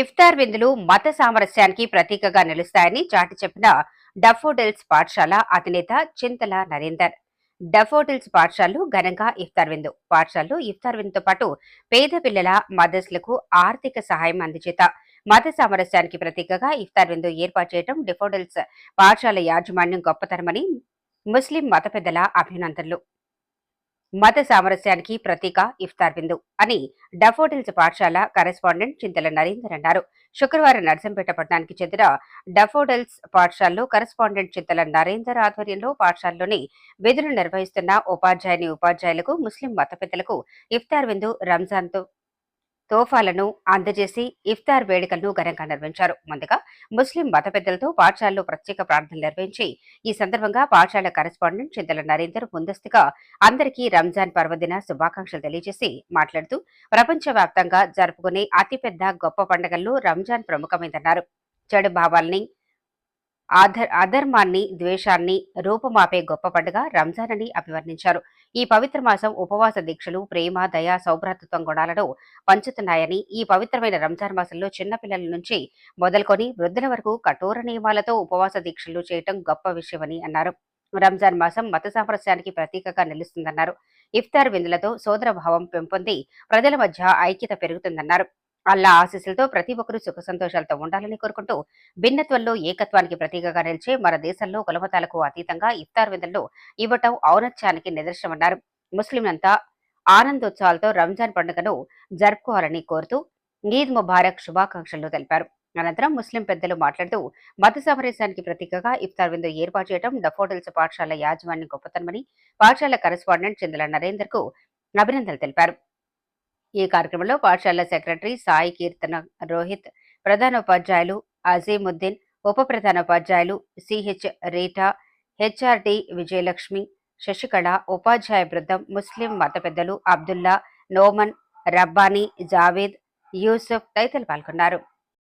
ఇఫ్తార్ విందులు మత సామరస్యానికి ప్రతీకగా నిలుస్తాయని చాటి చెప్పిన డఫోడిల్స్ పాఠశాల అధినేత చింతల నరేందర్. డఫోడిల్స్ పాఠశాలలు ఘనంగా ఇఫ్తార్ విందు. పాఠశాలలు ఇఫ్తార్ విందుతో పాటు పేద పిల్లల మదర్స్లకు ఆర్థిక సహాయం అందజేత మత సామరస్యానికి ప్రతీకగా ఇఫ్తార్ విందు ఏర్పాటు చేయడం డెఫోడిల్స్ పాఠశాల యాజమాన్యం గొప్పతనమని ముస్లిం మత పెద్దల అభినందనలు. మత సామరస్యానికి ప్రతీక ఇఫ్తార్ విందు అని డఫోడిల్స్ పాఠశాల కరెస్పాండెంట్ చింతల నరేందర్ అన్నారు. శుక్రవారం నర్సంపేట పట్టణానికి చెందిన డఫోడిల్స్ పాఠశాలలో కరెస్పాండెంట్ చింతల నరేందర్ ఆధ్వర్యంలో పాఠశాలలోని విధులు నిర్వహిస్తున్న ఉపాధ్యాయుని ఉపాధ్యాయులకు ముస్లిం మత పెద్దలకు ఇఫ్తార్ విందు రంజాన్తో తోఫాలను అందజేసి ఇఫ్తార్ వేడుకలను ఘనంగా నిర్వహించారు. ముందుగా ముస్లిం మత పెద్దలతో పాఠశాలలో ప్రత్యేక ప్రార్థనలు నిర్వహించి ఈ సందర్భంగా పాఠశాల కరెస్పాండెంట్ చింతల నరేందర్ ముందస్తుగా అందరికీ రంజాన్ పర్వదిన శుభాకాంక్షలు తెలియజేసి మాట్లాడుతూ ప్రపంచవ్యాప్తంగా జరుపుకునే అతిపెద్ద గొప్ప పండుగల్లో రంజాన్ ప్రముఖమైందన్నారు. చెడు భావాల్ని ఆధర్ అధర్మాన్ని ద్వేషాన్ని రూపుమాపే గొప్ప పండుగ రంజాన్ అని అభివర్ణించారు. ఈ పవిత్ర మాసం ఉపవాస దీక్షలు ప్రేమ దయ సౌభ్రాతృత్వం గుణాలను పంచుతున్నాయని ఈ పవిత్రమైన రంజాన్ మాసంలో చిన్నపిల్లల నుంచి మొదలుకొని వృద్ధుల వరకు కఠోర నియమాలతో ఉపవాస దీక్షలు చేయటం గొప్ప విషయమని అన్నారు. రంజాన్ మాసం మత సామరస్యానికి ప్రతీకగా నిలుస్తుందన్నారు. ఇఫ్తార్ విందులతో సోదర భావం పెంపొంది ప్రజల మధ్య ఐక్యత పెరుగుతుందన్నారు. అల్లా ఆశీస్సులతో ప్రతి ఒక్కరూ సుఖ సంతోషాలతో ఉండాలని కోరుకుంటూ భిన్నత్వంలో ఏకత్వానికి ప్రతీకగా నిలిచే మన దేశంలో కులమతాలకు అతీతంగా ఇఫ్తార్ విందుల్లో ఇవ్వటం ఔనత్యానికి నిదర్శనమన్నారు. ముస్లింలంతా ఆనందోత్సవాలతో రంజాన్ పండుగను జరుపుకోవాలని కోరుతూ ఈద్ ముబారక్ శుభాకాంక్షలు తెలిపారు. అనంతరం ముస్లిం పెద్దలు మాట్లాడుతూ మత సామరస్యానికి ప్రతీకగా ఇఫ్తార్ విందు ఏర్పాటు చేయడం డఫోడిల్స్ పాఠశాల యాజమాన్యం గొప్పతనమని పాఠశాల కరెస్పాండెంట్ చిందల నరేందర్కు అభినందనలు తెలిపారు. ఈ కార్యక్రమంలో పాఠశాల సెక్రటరీ సాయి కీర్తన రోహిత్ ప్రధాన ఉపాధ్యాయులు అజీముద్దీన్ ఉప ప్రధాన ఉపాధ్యాయులు సిహెచ్ రీటా హెచ్ఆర్డి విజయలక్ష్మి శశికళ ఉపాధ్యాయ బృందం ముస్లిం మత పెద్దలు అబ్దుల్లా నోమన్ రబ్బానీ జావేద్ యూసుఫ్ తదితరులు పాల్గొన్నారు.